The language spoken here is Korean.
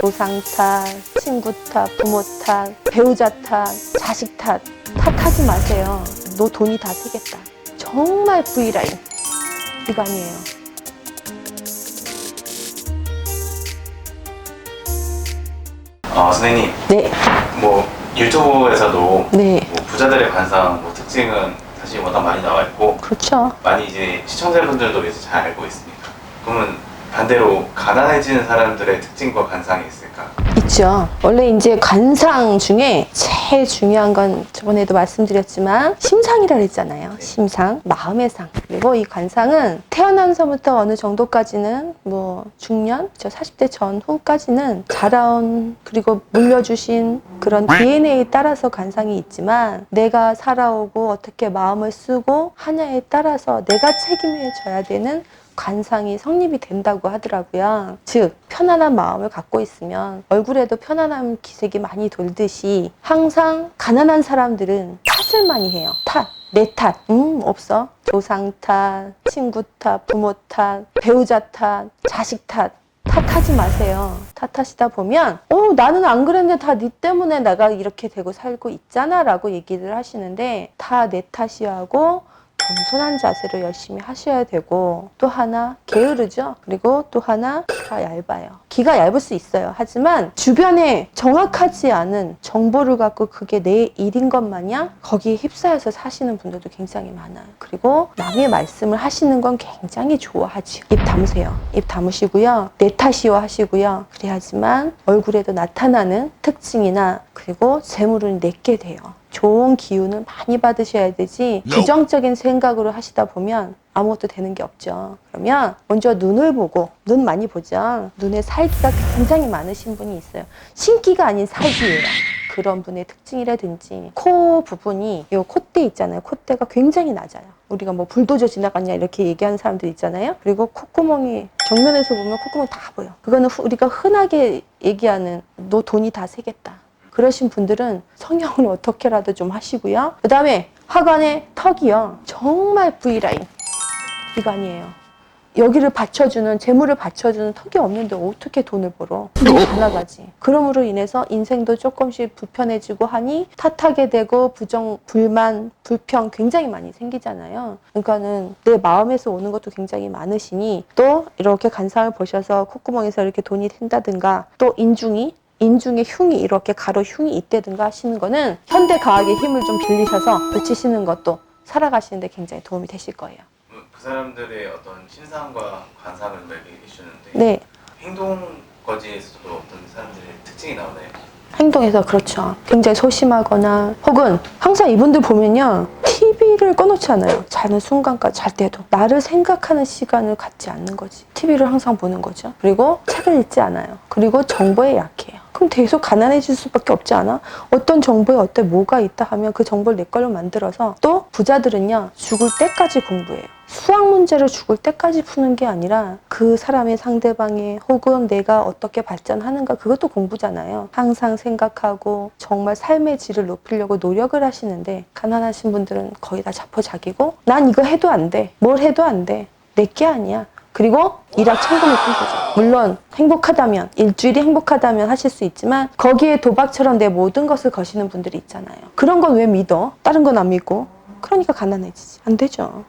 조상 탓, 친구 탓, 부모 탓, 배우자 탓, 자식 탓 탓하지 마세요. 너 돈이 다 새겠다. 정말 V라인 아니에요. 어, 선생님, 네, 뭐 유튜브에서도 네, 뭐 부자들의 관상 뭐 특징은 사실 워낙 많이 나와 있고 그렇죠. 많이 이제 시청자분들도 이제 잘 알고 있습니다. 그러면 반대로 가난해지는 사람들의 특징과 관상이 있을까? 있죠. 원래 이제 관상 중에 제일 중요한 건 저번에도 말씀드렸지만 심상이라 그랬잖아요. 심상, 마음의 상. 그리고 이 관상은 태어나서부터 어느 정도까지는 뭐 중년, 저 40대 전 후까지는 자라온 그리고 물려주신 그런 DNA에 따라서 관상이 있지만 내가 살아오고 어떻게 마음을 쓰고 하냐에 따라서 내가 책임을 져야 되는 관상이 성립이 된다고 하더라고요. 즉, 편안한 마음을 갖고 있으면 얼굴에도 편안한 기색이 많이 돌듯이 항상 가난한 사람들은 탓을 많이 해요. 탓. 내 탓. 음, 없어. 조상 탓, 친구 탓, 부모 탓, 배우자 탓, 자식 탓. 탓하지 마세요. 탓하시다 보면, 어, 나는 안 그랬는데 다 네 때문에 내가 이렇게 되고 살고 있잖아. 라고 얘기를 하시는데, 다 내 탓이하고, 겸손한 자세로 열심히 하셔야 되고 또 하나 게으르죠. 그리고 또 하나 기가 얇아요. 기가 얇을 수 있어요. 하지만 주변에 정확하지 않은 정보를 갖고 그게 내 일인 것 마냥 거기에 휩싸여서 사시는 분들도 굉장히 많아요. 그리고 남의 말씀을 하시는 건 굉장히 좋아하죠. 입 담으세요. 입 담으시고요. 내 탓이요 하시고요. 그래야지만 얼굴에도 나타나는 특징이나 그리고 재물은 내게 돼요. 좋은 기운을 많이 받으셔야 되지 부정적인 생각으로 하시다 보면 아무것도 되는 게 없죠. 그러면 먼저 눈을 보고 눈 많이 보죠. 눈에 살기가 굉장히 많으신 분이 있어요. 신기가 아닌 살기예요. 그런 분의 특징이라든지 코 부분이 요 콧대 있잖아요. 콧대가 굉장히 낮아요. 우리가 뭐 불도저 지나갔냐 이렇게 얘기하는 사람들 있잖아요. 그리고 콧구멍이 정면에서 보면 콧구멍 다 보여. 그거는 후- 우리가 흔하게 얘기하는 너 돈이 다 새겠다. 그러신 분들은 성형을 어떻게라도 좀 하시고요. 그 다음에 하관의 턱이요. 정말 V라인. 아니에요. 여기를 받쳐주는, 재물을 받쳐주는 턱이 없는데 어떻게 돈을 벌어? 돈이 다 나가지. 그러므로 인해서 인생도 조금씩 불편해지고 하니 탓하게 되고 부정, 불만, 불평 굉장히 많이 생기잖아요. 그러니까는 내 마음에서 오는 것도 굉장히 많으시니 또 이렇게 간상을 보셔서 콧구멍에서 이렇게 돈이 샌다든가 또 인중이 인중에 흉이 이렇게 가로 흉이 있다든가 하시는 거는 현대 과학의 힘을 좀 빌리셔서 붙이시는 것도 살아가시는데 굉장히 도움이 되실 거예요. 음, 그 사람들의 어떤 신상과 관상을 얘기해 주셨는데 네. 행동 거지에서도 어떤 사람들의 특징이 나오나요? 행동에서 그렇죠. 굉장히 소심하거나 혹은 항상 이분들 보면요. TV를 꺼놓지 않아요. 자는 순간까지 잘 때도. 나를 생각하는 시간을 갖지 않는 거지. TV를 항상 보는 거죠. 그리고 책을 읽지 않아요. 그리고 정보에 약해요. 그럼 계속 가난해질 수밖에 없지 않아? 어떤 정보에 어떤 뭐가 있다 하면 그 정보를 내 걸로 만들어서 또 부자들은요. 죽을 때까지 공부해요. 수학 문제를 죽을 때까지 푸는 게 아니라 그 사람의 상대방의 혹은 내가 어떻게 발전하는가 그것도 공부잖아요. 항상 생각하고 정말 삶의 질을 높이려고 노력을 하시는데 가난하신 분들은 거의 다 자포자기고 난 이거 해도 안 돼. 뭘 해도 안 돼. 내게 아니야. 그리고 일확천금을 꾼 거죠. 물론 행복하다면 일주일이 행복하다면 하실 수 있지만 거기에 도박처럼 내 모든 것을 거시는 분들이 있잖아요. 그런 건 왜 믿어? 다른 건 안 믿고. 그러니까 가난해지지. 안 되죠.